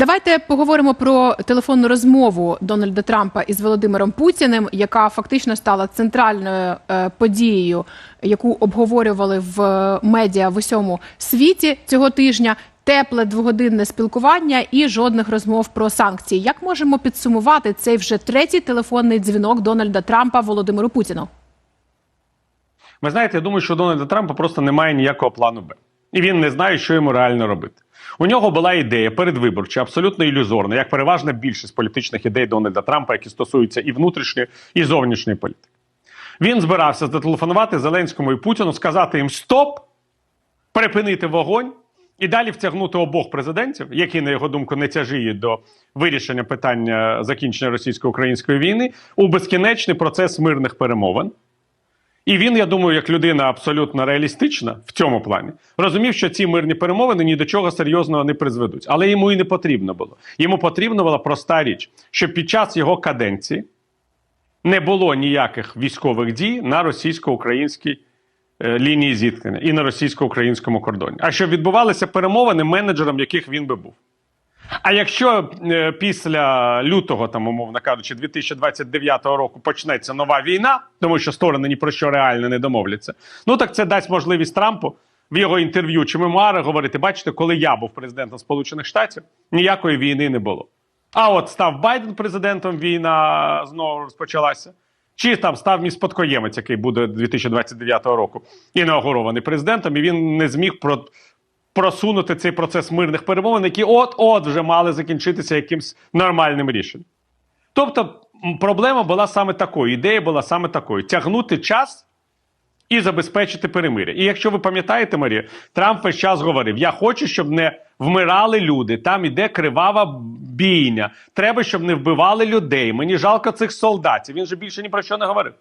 Давайте поговоримо про телефонну розмову Дональда Трампа із Володимиром Путіним, яка фактично стала центральною е, подією, яку обговорювали в е, медіа в усьому світі цього тижня. Тепле двогодинне спілкування і жодних розмов про санкції. Як можемо підсумувати цей вже третій телефонний дзвінок Дональда Трампа Володимиру Путіну? Ви знаєте, я думаю, що Дональда Трампа просто немає ніякого плану Б. І він не знає, що йому реально робити. У нього була ідея передвиборча, абсолютно ілюзорна, як переважна більшість політичних ідей Дональда Трампа, які стосуються і внутрішньої, і зовнішньої політики. Він збирався зателефонувати Зеленському і Путіну, сказати їм стоп, припинити вогонь і далі втягнути обох президентів, які, на його думку, не тяжіють до вирішення питання закінчення російсько-української війни, у безкінечний процес мирних перемовин. І він, я думаю, як людина абсолютно реалістична в цьому плані, розумів, що ці мирні перемовини ні до чого серйозного не призведуть. Але йому і не потрібно було. Йому потрібна була проста річ, щоб під час його каденції не було ніяких військових дій на російсько-українській е, лінії зіткнення і на російсько-українському кордоні. А щоб відбувалися перемовини менеджером, яких він би був. А якщо е, після лютого, там, умовно кажучи, 2029 року почнеться нова війна, тому що сторони ні про що реально не домовляться, ну так це дасть можливість Трампу в його інтерв'ю чи мемуарах говорити: бачите, коли я був президентом Сполучених Штатів, ніякої війни не було. А от став Байден президентом, війна знову розпочалася. Чи там став мій спадкоємець, який буде 2029 року інаугурований президентом, і він не зміг про просунути цей процес мирних перемовин, які от-от вже мали закінчитися якимсь нормальним рішенням. Тобто, проблема була саме такою, ідея була саме такою: тягнути час і забезпечити перемир'я. І якщо ви пам'ятаєте, Марія, Трамп весь час говорив: Я хочу, щоб не вмирали люди. Там іде кривава бійня. Треба, щоб не вбивали людей. Мені жалко цих солдатів. Він же більше ні про що не говорив.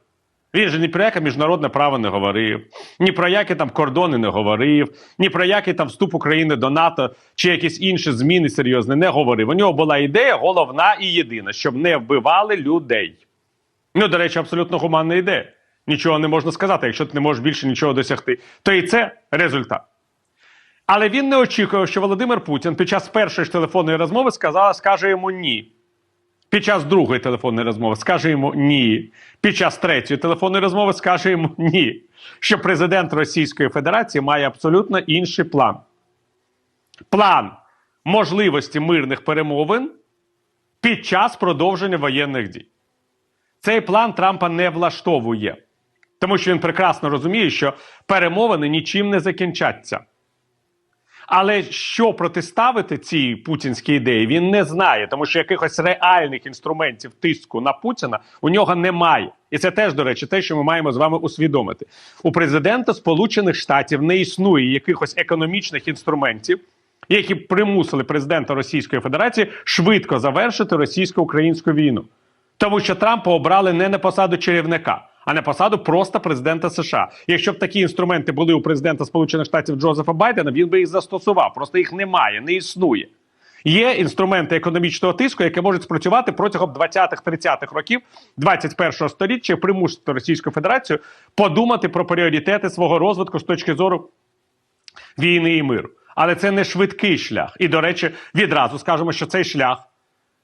Він же ні про яке міжнародне право не говорив, ні про які там кордони не говорив, ні про який там вступ України до НАТО чи якісь інші зміни серйозні не говорив. У нього була ідея головна і єдина, щоб не вбивали людей. Ну, до речі, абсолютно гуманна ідея. Нічого не можна сказати, якщо ти не можеш більше нічого досягти, то і це результат. Але він не очікував, що Володимир Путін під час першої ж телефонної розмови сказала, скаже йому ні. Під час другої телефонної розмови скаже йому ні. Під час третьої телефонної розмови скаже йому ні. Що президент Російської Федерації має абсолютно інший план. План можливості мирних перемовин під час продовження воєнних дій. Цей план Трампа не влаштовує, тому що він прекрасно розуміє, що перемовини нічим не закінчаться. Але що протиставити цій путінській ідеї, він не знає, тому що якихось реальних інструментів тиску на Путіна у нього немає. І це теж, до речі, те, що ми маємо з вами усвідомити. У президента Сполучених Штатів не існує якихось економічних інструментів, які примусили президента Російської Федерації швидко завершити російсько-українську війну. Тому що Трампа обрали не на посаду чарівника, а на посаду просто президента США. Якщо б такі інструменти були у президента Сполучених Штатів Джозефа Байдена, він би їх застосував. Просто їх немає, не існує. Є інструменти економічного тиску, які можуть спрацювати протягом 20-30-х років 21-го століття, примусити Російську Федерацію подумати про пріоритети свого розвитку з точки зору війни і миру. Але це не швидкий шлях. І, до речі, відразу скажемо, що цей шлях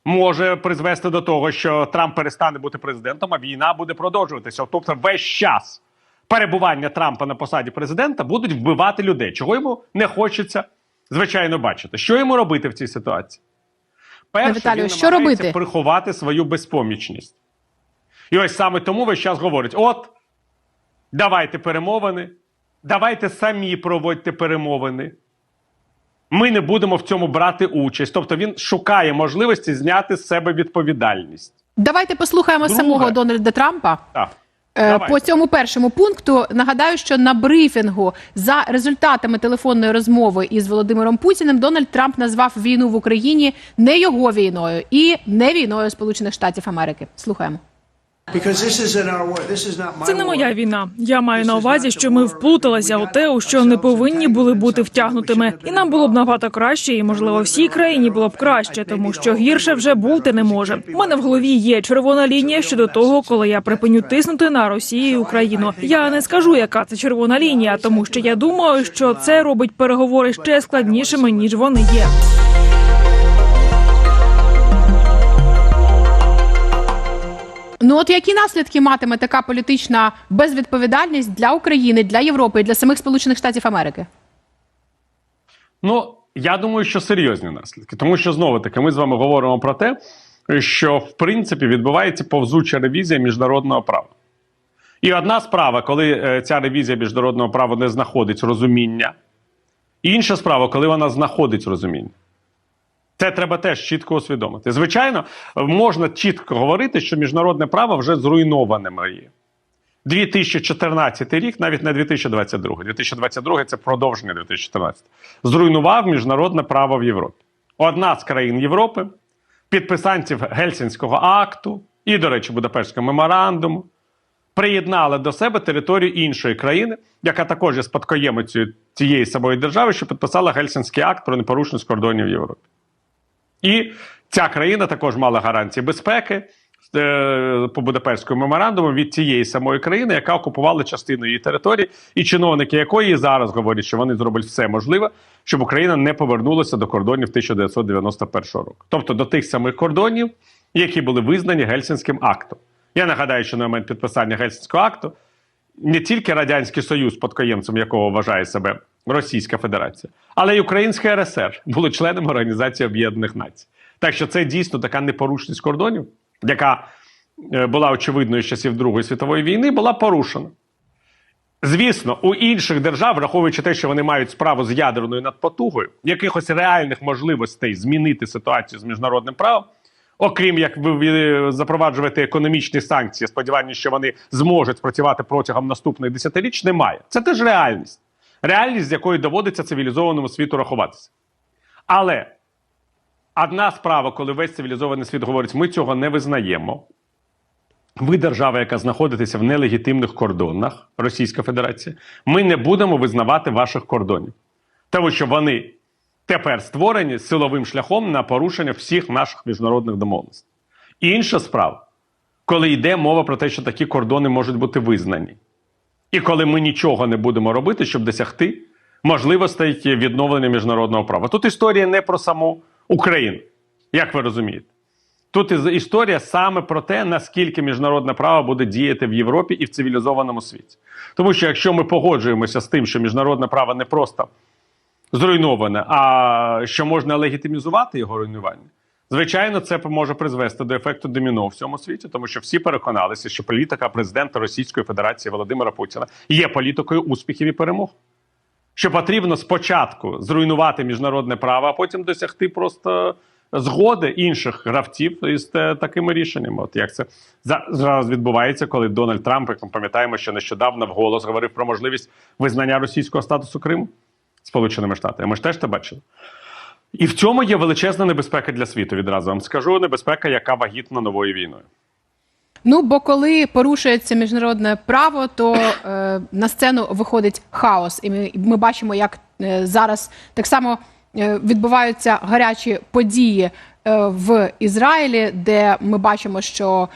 може призвести до того, що Трамп перестане бути президентом, а війна буде продовжуватися. Тобто, весь час перебування Трампа на посаді президента будуть вбивати людей, чого йому не хочеться, звичайно, бачити. Що йому робити в цій ситуації? Перше, Віталію, він що робити? приховати свою безпомічність. І ось саме тому весь час говорить: от, давайте перемовини, давайте самі проводьте перемовини. Ми не будемо в цьому брати участь. Тобто він шукає можливості зняти з себе відповідальність. Давайте послухаємо Друге. самого Дональда Трампа. Так. Е, Давай. По цьому першому пункту нагадаю, що на брифінгу за результатами телефонної розмови із Володимиром Путіним Дональд Трамп назвав війну в Україні не його війною і не війною Сполучених Штатів Америки. Слухаємо. Це не моя війна. Я маю на увазі, що ми вплуталися у те, у що не повинні були бути втягнутими, і нам було б набагато краще, і можливо всій країні було б краще, тому що гірше вже бути не може. У мене в голові є червона лінія щодо того, коли я припиню тиснути на Росію і Україну. Я не скажу, яка це червона лінія, тому що я думаю, що це робить переговори ще складнішими ніж вони є. Ну от які наслідки матиме така політична безвідповідальність для України, для Європи і для самих Сполучених Штатів Америки? Ну, я думаю, що серйозні наслідки, тому що знову таки ми з вами говоримо про те, що в принципі відбувається повзуча ревізія міжнародного права. І одна справа, коли е, ця ревізія міжнародного права не знаходить розуміння, і інша справа, коли вона знаходить розуміння. Це треба теж чітко усвідомити. Звичайно, можна чітко говорити, що міжнародне право вже зруйноване Марія. 2014 рік, навіть не 2022. 2022 це продовження 2014. Зруйнував міжнародне право в Європі. Одна з країн Європи, підписанців Гельсінського акту і, до речі, Будапештського меморандуму, приєднали до себе територію іншої країни, яка також є спадкоємицею цієї самої держави, що підписала Гельсінський акт про непорушність кордонів Європі. І ця країна також мала гарантії безпеки е, по Будапештському меморандуму від тієї самої країни, яка окупувала частину її території, і чиновники якої зараз говорять, що вони зроблять все можливе, щоб Україна не повернулася до кордонів 1991 року, тобто до тих самих кордонів, які були визнані Гельсінським актом. Я нагадаю, що на момент підписання Гельсінського акту не тільки Радянський Союз, спадкоємцем якого вважає себе Російська Федерація, але й Українська РСР були членами Організації Об'єднаних Націй. Так що це дійсно така непорушність кордонів, яка е, була очевидною з часів Другої світової війни, була порушена. Звісно, у інших держав, враховуючи те, що вони мають справу з ядерною надпотугою, якихось реальних можливостей змінити ситуацію з міжнародним правом, окрім як ви запроваджуєте економічні санкції, сподівання, що вони зможуть працювати протягом наступних десятиріч, немає. Це теж реальність. Реальність, з якою доводиться цивілізованому світу рахуватися. Але одна справа, коли весь цивілізований світ говорить, ми цього не визнаємо. Ви держава, яка знаходитеся в нелегітимних кордонах Російська Федерація, ми не будемо визнавати ваших кордонів, тому що вони тепер створені силовим шляхом на порушення всіх наших міжнародних домовленостей. Інша справа, коли йде мова про те, що такі кордони можуть бути визнані, і коли ми нічого не будемо робити, щоб досягти можливостей відновлення міжнародного права. Тут історія не про саму Україну, як ви розумієте. Тут історія саме про те, наскільки міжнародне право буде діяти в Європі і в цивілізованому світі. Тому що якщо ми погоджуємося з тим, що міжнародне право не просто зруйноване, а що можна легітимізувати його руйнування, звичайно, це може призвести до ефекту доміно в всьому світі, тому що всі переконалися, що політика президента Російської Федерації Володимира Путіна є політикою успіхів і перемог. Що потрібно спочатку зруйнувати міжнародне право, а потім досягти просто згоди інших гравців із такими рішеннями. От як це за- зараз відбувається, коли Дональд Трамп, як ми пам'ятаємо, що нещодавно вголос говорив про можливість визнання російського статусу Криму Сполученими Штатами. Ми ж теж це бачили. І в цьому є величезна небезпека для світу. Відразу вам скажу небезпека, яка вагітна новою війною. Ну бо коли порушується міжнародне право, то е, на сцену виходить хаос, і ми, ми бачимо, як е, зараз так само е, відбуваються гарячі події е, в Ізраїлі, де ми бачимо, що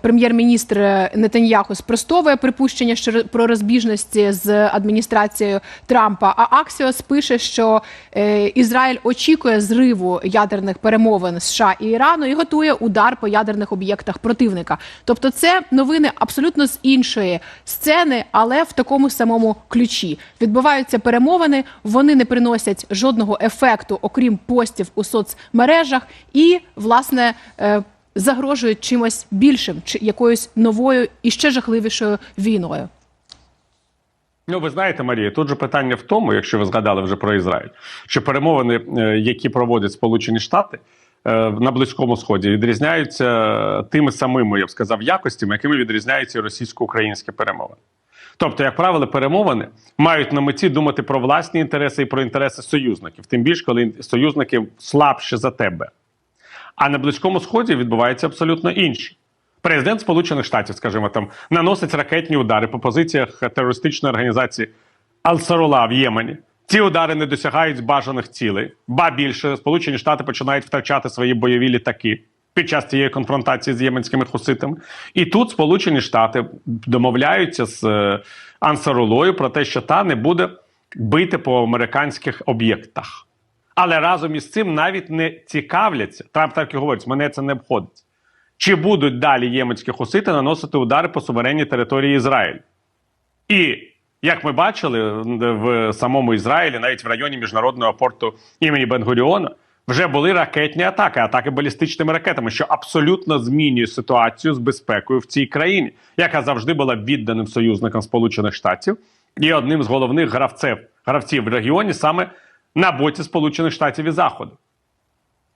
прем'єр-міністр Нетаньяху спростовує припущення що про розбіжності з адміністрацією Трампа. А Аксіос пише, що е, Ізраїль очікує зриву ядерних перемовин США і Ірану і готує удар по ядерних об'єктах противника. Тобто, це новини абсолютно з іншої сцени, але в такому самому ключі відбуваються перемовини. Вони не приносять жодного ефекту, окрім постів у соцмережах, і власне. Е, Загрожують чимось більшим, чи якоюсь новою і ще жахливішою війною. Ну, ви знаєте, Марія, тут же питання в тому, якщо ви згадали вже про Ізраїль, що перемовини, е, які проводять Сполучені Штати е, на Близькому Сході, відрізняються тими самими, я б сказав, якостями, якими відрізняються російсько-українські перемовини. Тобто, як правило, перемовини мають на меті думати про власні інтереси і про інтереси союзників, тим більше, коли союзники слабші за тебе. А на Близькому Сході відбувається абсолютно інше. Президент Сполучених Штатів, скажімо, там наносить ракетні удари по позиціях терористичної організації Ал-Сарула в Ємені. Ці удари не досягають бажаних цілей. Ба більше Сполучені Штати починають втрачати свої бойові літаки під час цієї конфронтації з єменськими хуситами. І тут Сполучені Штати домовляються з е, Ансарулою про те, що та не буде бити по американських об'єктах. Але разом із цим навіть не цікавляться. Трамп так і говорить: мене це не обходить. Чи будуть далі єменські хусити наносити удари по суверенній території Ізраїлю? І як ми бачили в самому Ізраїлі, навіть в районі міжнародного порту імені Бенгуріона, вже були ракетні атаки, атаки балістичними ракетами, що абсолютно змінює ситуацію з безпекою в цій країні, яка завжди була відданим союзником Сполучених Штатів і одним з головних гравців, гравців в регіоні саме на боці Сполучених Штатів і Заходу.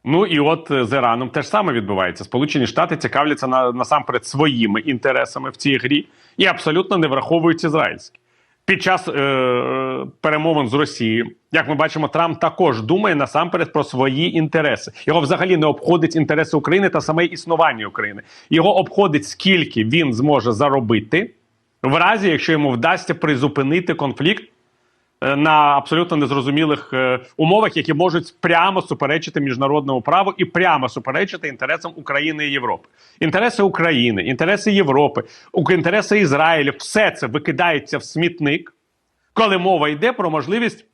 Ну і от е, з Іраном теж саме відбувається. Сполучені Штати цікавляться на, насамперед своїми інтересами в цій грі і абсолютно не враховують ізраїльські. Під час е, перемовин з Росією, як ми бачимо, Трамп також думає насамперед про свої інтереси. Його взагалі не обходить інтереси України та саме існування України. Його обходить скільки він зможе заробити, в разі, якщо йому вдасться призупинити конфлікт на абсолютно незрозумілих е, умовах, які можуть прямо суперечити міжнародному праву і прямо суперечити інтересам України і Європи. Інтереси України, інтереси Європи, інтереси Ізраїлю, все це викидається в смітник, коли мова йде про можливість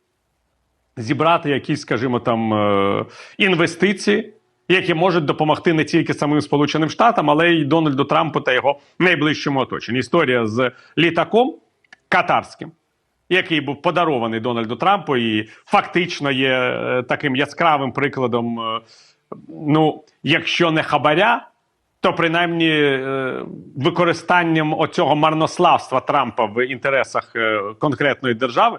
зібрати якісь, скажімо, там е, інвестиції, які можуть допомогти не тільки самим Сполученим Штатам, але й Дональду Трампу та його найближчому оточенню. Історія з літаком катарським, який був подарований Дональду Трампу, і фактично є е, таким яскравим прикладом. е, Ну, якщо не хабаря, то принаймні е, використанням оцього марнославства Трампа в інтересах конкретної держави.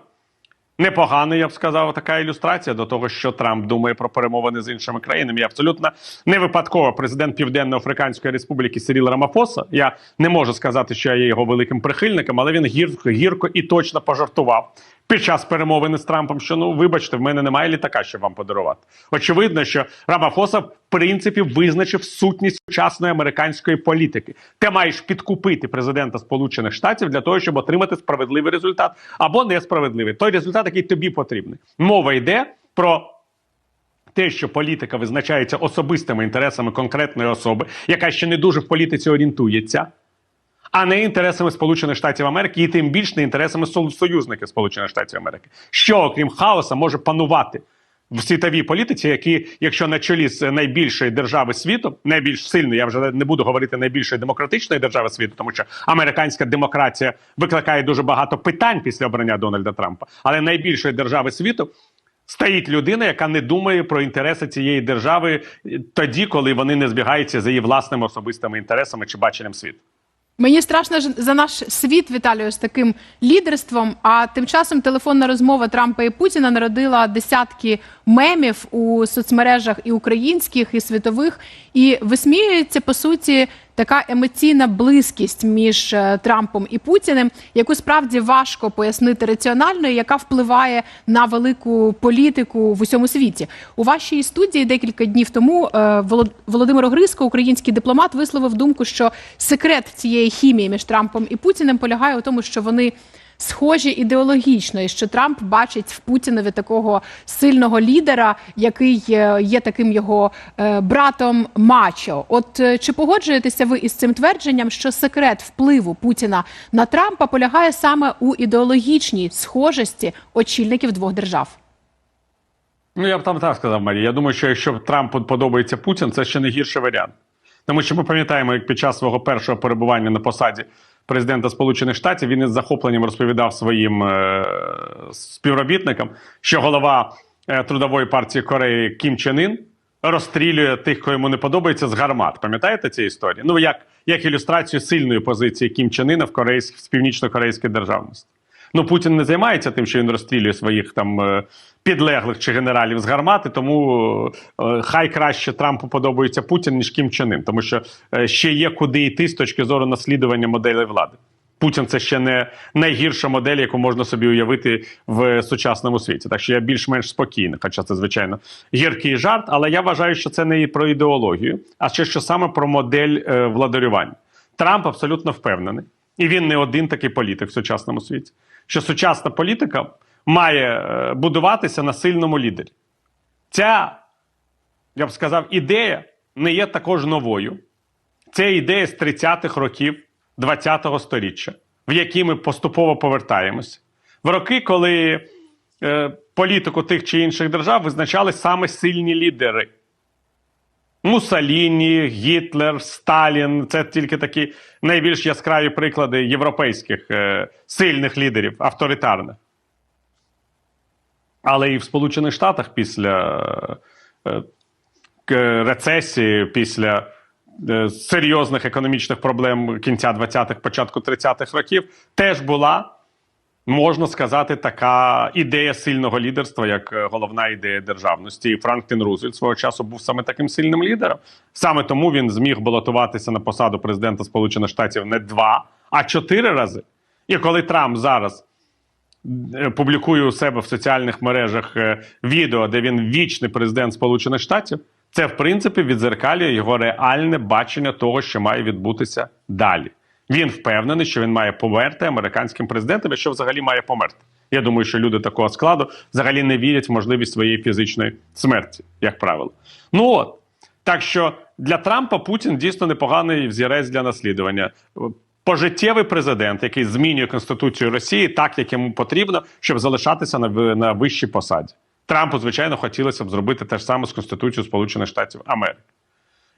Непогана, я б сказав, така ілюстрація до того, що Трамп думає про перемовини з іншими країнами. Я абсолютно не випадково президент Південно-Африканської Республіки Сиріл Рамафоса. Я не можу сказати, що я є його великим прихильником, але він гірко, гірко і точно пожартував під час перемовини з Трампом. Що ну вибачте, в мене немає літака, щоб вам подарувати. Очевидно, що Рамафоса в принципі визначив сутність сучасної американської політики. Ти маєш підкупити президента Сполучених Штатів для того, щоб отримати справедливий результат або несправедливий. Той результат, який тобі потрібний. Мова йде про. Те, що політика визначається особистими інтересами конкретної особи, яка ще не дуже в політиці орієнтується, а не інтересами Сполучених Штатів Америки, і тим більш не інтересами со- союзників Сполучених Штатів Америки. Що, окрім хаоса, може панувати в світовій політиці, які, якщо на чолі з найбільшої держави світу, найбільш сильної, я вже не буду говорити найбільшої демократичної держави світу, тому що американська демократія викликає дуже багато питань після обрання Дональда Трампа, але найбільшої держави світу. Стоїть людина, яка не думає про інтереси цієї держави е, тоді, коли вони не збігаються за її власними особистими інтересами чи баченням світу. Мені страшно за наш світ, Віталію, з таким лідерством. А тим часом телефонна розмова Трампа і Путіна народила десятки мемів у соцмережах і українських, і світових. І висміюється по суті така емоційна близькість між е, Трампом і Путіним, яку справді важко пояснити раціонально, і яка впливає на велику політику в усьому світі. У вашій студії декілька днів тому е, Володимир Огриско, український дипломат, висловив думку, що секрет цієї хімії між Трампом і Путіним полягає у тому, що вони схожі ідеологічно, і що Трамп бачить в Путінові такого сильного лідера, який е, є таким його е, братом мачо. От е, чи погоджуєтеся ви із цим твердженням, що секрет впливу Путіна на Трампа полягає саме у ідеологічній схожості очільників двох держав? Ну, я б там так сказав, Марія. Я думаю, що якщо Трампу подобається Путін, це ще не гірший варіант. Тому що ми пам'ятаємо, як під час свого першого перебування на посаді президента Сполучених Штатів він із захопленням розповідав своїм е- співробітникам, що голова е, трудової партії Кореї Кім Чен Ін розстрілює тих, кого йому не подобається, з гармат. Пам'ятаєте ці історії? Ну як, як ілюстрацію сильної позиції Кім Чен Іна в, в північно-корейській державності. Ну, Путін не займається тим, що він розстрілює своїх там е, підлеглих чи генералів з гармати, тому е, хай краще Трампу подобається Путін, ніж Кім Чен Ін, тому що е, ще є куди йти з точки зору наслідування моделі влади. Путін це ще не найгірша модель, яку можна собі уявити в сучасному світі. Так що я більш-менш спокійний, хоча це, звичайно, гіркий жарт, але я вважаю, що це не і про ідеологію, а ще що саме про модель е, владарювання. Трамп абсолютно впевнений, і він не один такий політик в сучасному світі, що сучасна політика має е, будуватися на сильному лідері. Ця, я б сказав, ідея не є також новою. Це ідея з 30-х років 20-го сторіччя, в які ми поступово повертаємося. В роки, коли е, політику тих чи інших держав визначали саме сильні лідери. Муссоліні, Гітлер, Сталін це тільки такі найбільш яскраві приклади європейських е, сильних лідерів, авторитарних. Але і в Сполучених Штатах після е, рецесії, після е, серйозних економічних проблем кінця 20-х, початку 30-х років, теж була, можна сказати, така ідея сильного лідерства, як е, головна ідея державності. І Франклін Рузвельт свого часу був саме таким сильним лідером. Саме тому він зміг балотуватися на посаду президента Сполучених Штатів не два, а чотири рази. І коли Трамп зараз е, публікує у себе в соціальних мережах е, відео, де він вічний президент Сполучених Штатів, це в принципі відзеркалює його реальне бачення того, що має відбутися далі. Він впевнений, що він має померти американським президентом, і що взагалі має померти. Я думаю, що люди такого складу взагалі не вірять в можливість своєї фізичної смерті, як правило. Ну от так що для Трампа Путін дійсно непоганий взірець для наслідування. Пожиттєвий президент, який змінює конституцію Росії так, як йому потрібно, щоб залишатися на, на вищій посаді. Трампу, звичайно, хотілося б зробити те ж саме з Конституцією Сполучених Штатів Америки.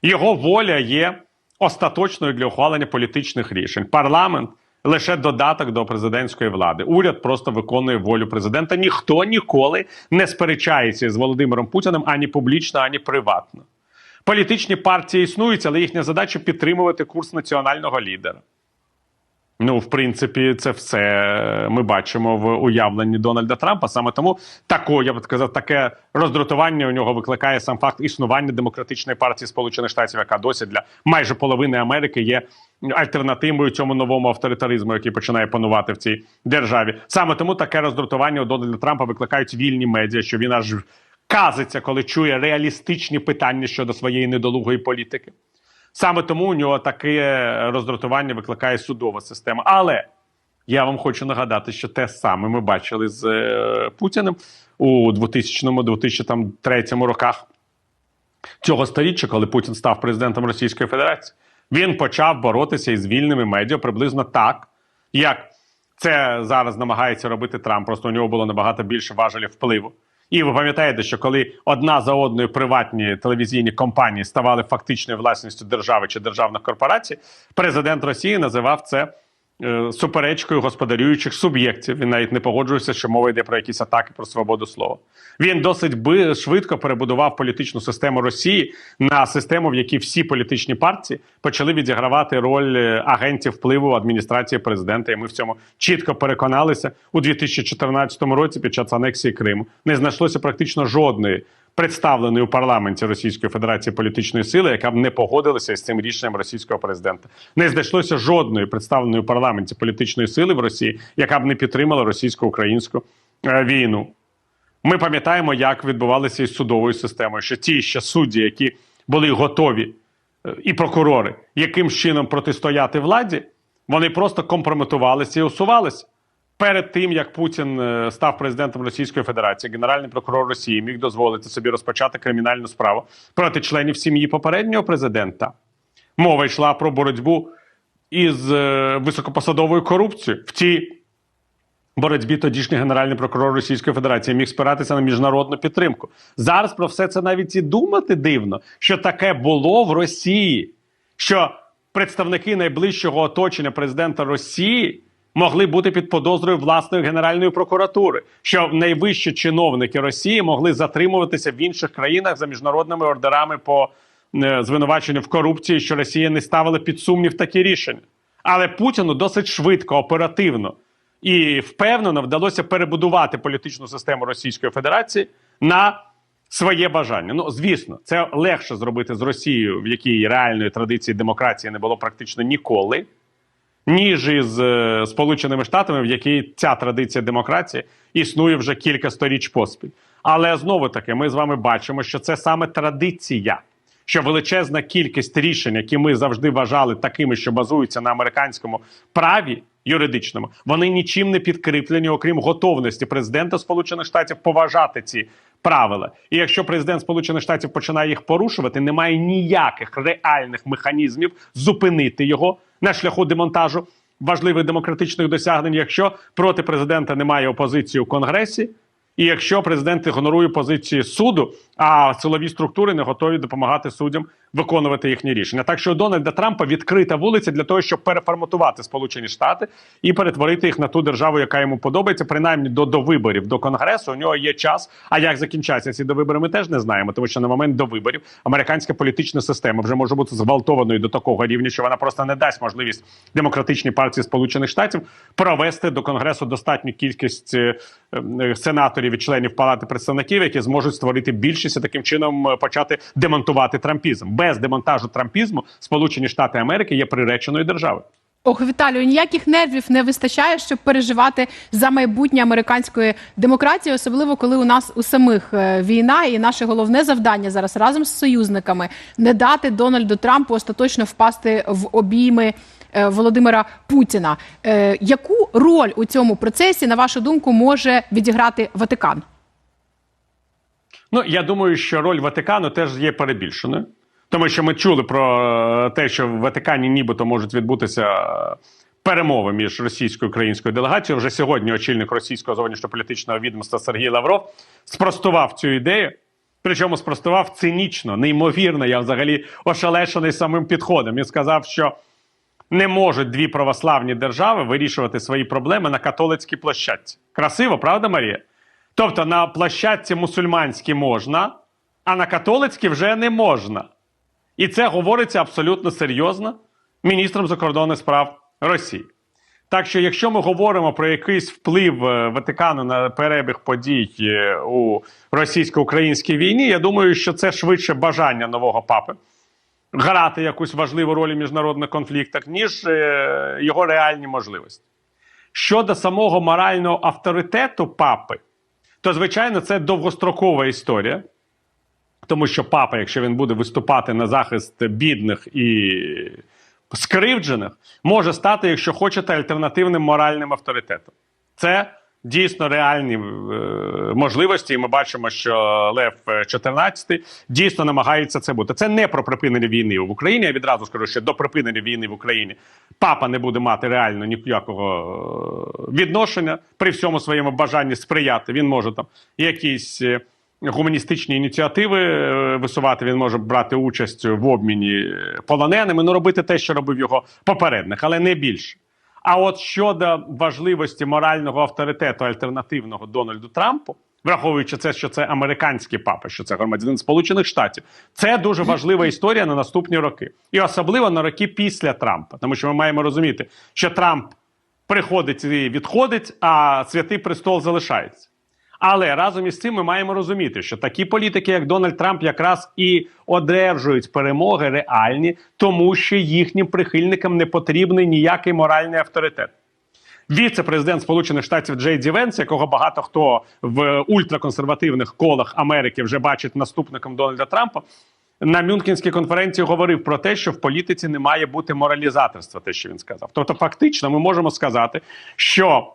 Його воля є остаточною для ухвалення політичних рішень. Парламент лише додаток до президентської влади. Уряд просто виконує волю президента. Ніхто ніколи не сперечається з Володимиром Путіним ані публічно, ані приватно. Політичні партії існують, але їхня задача підтримувати курс національного лідера. Ну, в принципі, це все ми бачимо в уявленні Дональда Трампа. Саме тому тако, я б сказав, таке роздратування у нього викликає сам факт існування демократичної партії Сполучених Штатів, яка досі для майже половини Америки є альтернативою цьому новому авторитаризму, який починає панувати в цій державі. Саме тому таке роздратування у Дональда Трампа викликають вільні медіа, що він аж казиться, коли чує реалістичні питання щодо своєї недолугої політики. Саме тому у нього таке роздратування викликає судова система. Але я вам хочу нагадати, що те саме ми бачили з е, Путіним у 2000-2003 роках цього сторіччя, коли Путін став президентом Російської Федерації. Він почав боротися із вільними медіа приблизно так, як це зараз намагається робити Трамп. Просто у нього було набагато більше важелів впливу. І ви пам'ятаєте, що коли одна за одною приватні телевізійні компанії ставали фактичною власністю держави чи державних корпорацій, президент Росії називав це суперечкою господарюючих суб'єктів. Він навіть не погоджувався, що мова йде про якісь атаки про свободу слова. Він досить би швидко перебудував політичну систему Росії на систему, в якій всі політичні партії почали відігравати роль е, агентів впливу адміністрації президента. І ми в цьому чітко переконалися у 2014 році під час анексії Криму. Не знайшлося практично жодної представленої у парламенті Російської Федерації політичної сили, яка б не погодилася з цим рішенням російського президента. Не знайшлося жодної представленої у парламенті політичної сили в Росії, яка б не підтримала російсько-українську е, війну. Ми пам'ятаємо, як відбувалося із судовою системою, що ті ще судді, які були готові, е, і прокурори, яким чином протистояти владі, вони просто компрометувалися і усувалися. Перед тим як Путін е, став президентом Російської Федерації, генеральний прокурор Росії міг дозволити собі розпочати кримінальну справу проти членів сім'ї попереднього президента. Мова йшла про боротьбу із е, високопосадовою корупцією. В тій боротьбі тодішній генеральний прокурор Російської Федерації міг спиратися на міжнародну підтримку. Зараз про все це навіть і думати дивно, що таке було в Росії, що представники найближчого оточення президента Росії могли бути під подозрою власної генеральної прокуратури, що найвищі чиновники Росії могли затримуватися в інших країнах за міжнародними ордерами по е, звинуваченню в корупції, що Росія не ставила під сумнів такі рішення. Але Путіну досить швидко, оперативно і впевнено вдалося перебудувати політичну систему Російської Федерації на своє бажання. Ну, звісно, це легше зробити з Росією, в якій реальної традиції демократії не було практично ніколи, ніж із е, Сполученими Штатами, в якій ця традиція демократії існує вже кілька сторіч поспіль. Але знову таки, ми з вами бачимо, що це саме традиція. Що величезна кількість рішень, які ми завжди вважали такими, що базуються на американському праві юридичному, вони нічим не підкріплені, окрім готовності президента Сполучених Штатів поважати ці правила. І якщо президент Сполучених Штатів починає їх порушувати, немає ніяких реальних механізмів зупинити його на шляху демонтажу важливих демократичних досягнень, якщо проти президента немає опозиції у Конгресі. І якщо президент ігнорує позиції суду, а силові структури не готові допомагати суддям виконувати їхні рішення. Так що Дональда Трампа відкрита вулиця для того, щоб переформатувати Сполучені Штати і перетворити їх на ту державу, яка йому подобається, принаймні до, до виборів до конгресу. У нього є час. А як закінчаться ці довибори, ми теж не знаємо, тому що на момент до виборів американська політична система вже може бути зґвалтованою до такого рівня, що вона просто не дасть можливість демократичній партії Сполучених Штатів провести до конгресу достатню кількість е, е, сенаторів і членів палати представників, які зможуть створити більшість і таким чином е, почати демонтувати трампізм. Без демонтажу трампізму Сполучені Штати Америки є приреченою державою. Ох, Віталію, ніяких нервів не вистачає, щоб переживати за майбутнє американської демократії, особливо коли у нас у самих е, війна, і наше головне завдання зараз разом з союзниками не дати Дональду Трампу остаточно впасти в обійми. е, Володимира Путіна. Яку роль у цьому процесі, на вашу думку, може відіграти Ватикан? Ну я думаю, що роль Ватикану теж є перебільшеною, тому що ми чули про е, те, що в Ватикані нібито можуть відбутися е, перемови між російською і українською делегацією. Вже сьогодні очільник російського зовнішньополітичного відомства Сергій Лавров спростував цю ідею. Причому спростував цинічно, неймовірно. Я взагалі ошелешений самим підходом. Він сказав, що не можуть дві православні держави вирішувати свої проблеми на католицькій площадці. Красиво, правда, Марія? Тобто на площадці мусульманській можна, а на католицькій вже не можна. І це говориться абсолютно серйозно міністром закордонних справ Росії. Так що, якщо ми говоримо про якийсь вплив е, Ватикану на перебіг подій е, у російсько-українській війні, я думаю, що це швидше бажання нового папи грати якусь важливу роль у міжнародних конфліктах, ніж е, його реальні можливості. Щодо самого морального авторитету папи, то звичайно це довгострокова історія. Тому що папа, якщо він буде виступати на захист бідних і скривджених, може стати, якщо хочете, альтернативним моральним авторитетом. Це дійсно реальні е, можливості, і ми бачимо, що Лев XIV дійсно намагається це бути. Це не про припинення війни в Україні. Я відразу скажу, що до припинення війни в Україні папа не буде мати реально ніякого е, відношення при всьому своєму бажанні сприяти. Він може там якісь. е, Гуманістичні ініціативи е, висувати він може брати участь в обміні е, полоненими, ну робити те, що робив його попередник, але не більше. А от щодо важливості морального авторитету альтернативного Дональду Трампу, враховуючи це, що це американський папа, що це громадянин Сполучених Штатів, це дуже важлива історія на наступні роки, і особливо на роки після Трампа, тому що ми маємо розуміти, що Трамп приходить і відходить, а святий престол залишається. Але разом із цим ми маємо розуміти, що такі політики, як Дональд Трамп, якраз і одержують перемоги реальні, тому що їхнім прихильникам не потрібний ніякий моральний авторитет. Віце-президент Сполучених Штатів Джей Ді Венс, якого багато хто в ультраконсервативних колах Америки вже бачить наступником Дональда Трампа, на Мюнхенській конференції говорив про те, що в політиці не має бути моралізаторства, те, що він сказав. Тобто, фактично, ми можемо сказати, що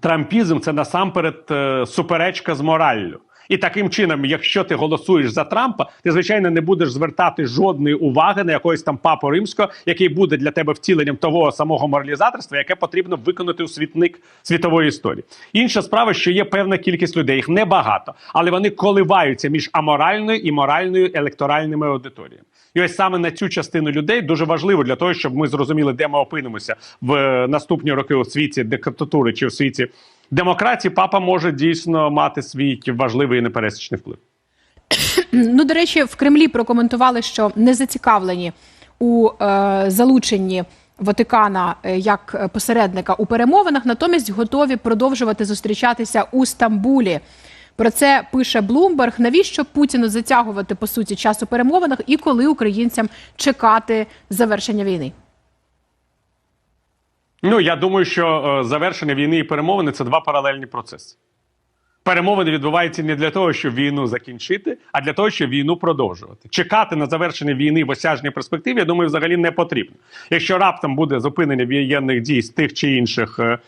трампізм це насамперед е, суперечка з мораллю. І таким чином, якщо ти голосуєш за Трампа, ти звичайно не будеш звертати жодної уваги на якогось там папу римського, який буде для тебе втіленням того самого моралізаторства, яке потрібно виконати у світник світової історії. Інша справа, що є певна кількість людей, їх небагато, але вони коливаються між аморальною і моральною електоральними аудиторіями. І ось саме на цю частину людей дуже важливо для того, щоб ми зрозуміли, де ми опинимося в е, наступні роки у світі диктатури чи у світі демократії. Папа може дійсно мати свій важливий і непересічний вплив. Ну, до речі, в Кремлі прокоментували, що не зацікавлені у е, залученні Ватикана е, як посередника у перемовинах, натомість готові продовжувати зустрічатися у Стамбулі. Про це пише Блумберг. Навіщо Путіну затягувати по суті час у перемовинах і коли українцям чекати завершення війни? Ну я думаю, що е, завершення війни і перемовини це два паралельні процеси. Перемовини відбуваються не для того, щоб війну закінчити, а для того, щоб війну продовжувати. Чекати на завершення війни в осяжній перспективі, я думаю, взагалі не потрібно. Якщо раптом буде зупинення воєнних дій з тих чи інших е,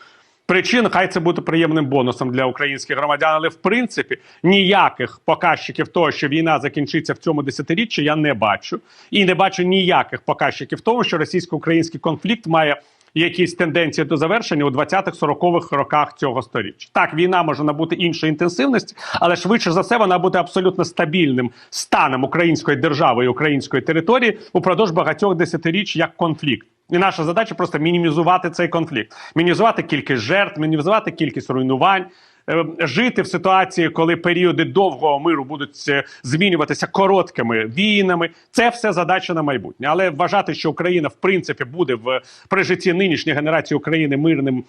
причин, хай це буде приємним бонусом для українських громадян. Але в принципі ніяких показчиків того, що війна закінчиться в цьому десятиріччі, я не бачу. І не бачу ніяких показчиків того, що російсько-український конфлікт має якісь тенденції до завершення у 20-40-х роках цього сторіччя. Так, війна може набути іншої інтенсивності, але швидше за все вона буде абсолютно стабільним станом української держави і української території упродовж багатьох десятиріч як конфлікт. І наша задача просто мінімізувати цей конфлікт, мінімізувати кількість жертв, мінімізувати кількість руйнувань. Е, Жити в ситуації, коли періоди довгого миру будуть е, змінюватися короткими війнами, це все задача на майбутнє. Але вважати, що Україна в принципі буде в при житті нинішньої генерації України мирним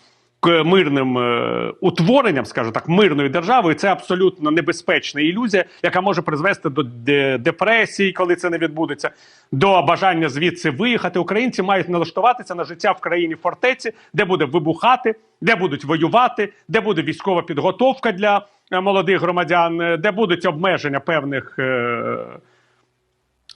мирним е, утворенням, скажу так, мирною державою, це абсолютно небезпечна ілюзія, яка може призвести до депресії, коли це не відбудеться, до бажання звідси виїхати. Українці мають налаштуватися на життя в країні фортеці, де буде вибухати, де будуть воювати, де буде військова підготовка для е, молодих громадян, е, де будуть обмеження певних.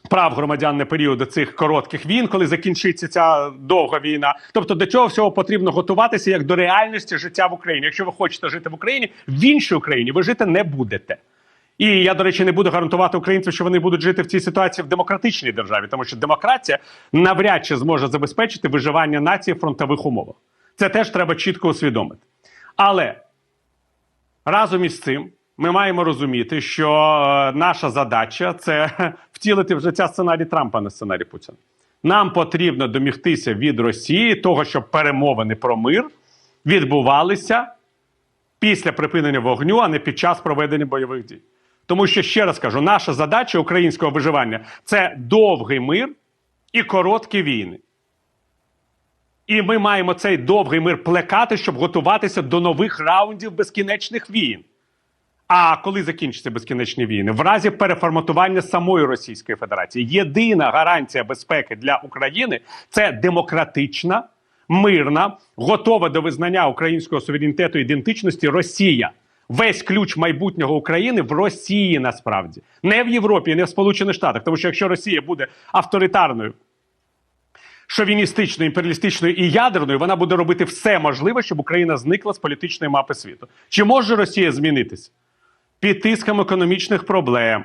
Прав громадян на періоди цих коротких війн, коли закінчиться ця довга війна. Тобто до цього всього потрібно готуватися як до реальності життя в Україні. Якщо ви хочете жити в Україні, в іншій Україні ви жити не будете. І я, до речі, не буду гарантувати українцям, що вони будуть жити в цій ситуації в демократичній державі, тому що демократія навряд чи зможе забезпечити виживання нації в фронтових умовах. Це теж треба чітко усвідомити. Але разом із цим ми маємо розуміти, що е, наша задача це втілити в життя сценарій Трампа, а не сценарій Путіна. Нам потрібно домігтися від Росії того, щоб перемовини про мир відбувалися після припинення вогню, а не під час проведення бойових дій. Тому що ще раз кажу, наша задача українського виживання це довгий мир і короткі війни. І ми маємо цей довгий мир плекати, щоб готуватися до нових раундів безкінечних війн. А коли закінчаться безкінечні війни? В разі переформатування самої Російської Федерації єдина гарантія безпеки для України це демократична, мирна, готова до визнання українського суверенітету ідентичності Росія. Весь ключ майбутнього України в Росії насправді не в Європі, не в Сполучених Штатах. Тому що якщо Росія буде авторитарною, шовіністичною, імперіалістичною і ядерною, вона буде робити все можливе, щоб Україна зникла з політичної мапи світу. Чи може Росія змінитися? Під тиском економічних проблем,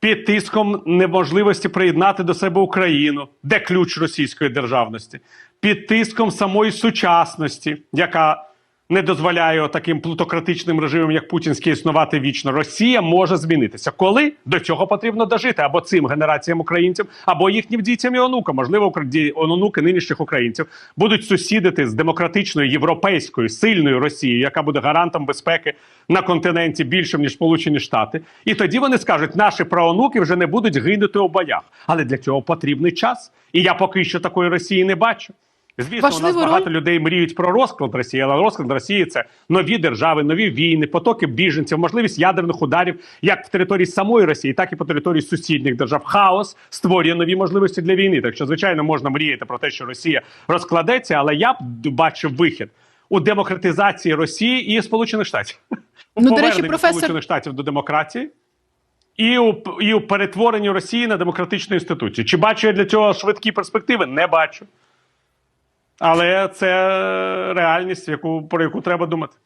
під тиском неможливості приєднати до себе Україну, де ключ російської державності, під тиском самої сучасності, яка не дозволяє таким плутократичним режимам, як путінський, існувати вічно. Росія може змінитися. Коли до цього потрібно дожити або цим генераціям українців, або їхнім дітям і онукам. Можливо, онуки нинішніх українців будуть сусідити з демократичною європейською сильною Росією, яка буде гарантом безпеки на континенті більшим ніж Сполучені Штати. І тоді вони скажуть, наші праонуки вже не будуть гинути у боях. Але для цього потрібний час. І я поки що такої Росії не бачу. Звісно, у нас багато роль- людей мріють про розклад Росії, але розклад Росії це нові держави, нові війни, потоки біженців, можливість ядерних ударів як в території самої Росії, так і по території сусідніх держав. Хаос створює нові можливості для війни. Так що, звичайно, можна мріяти про те, що Росія розкладеться, але я б бачив вихід у демократизації Росії і Сполучених Штатів. У Ну, до речі, поверненні професор- Сполучених Штатів до демократії. І у, і у перетворенні Росії на демократичну інституцію. Чи бачу я для цього швидкі перспективи? Не бачу. Але це реальність, яку, про яку треба думати.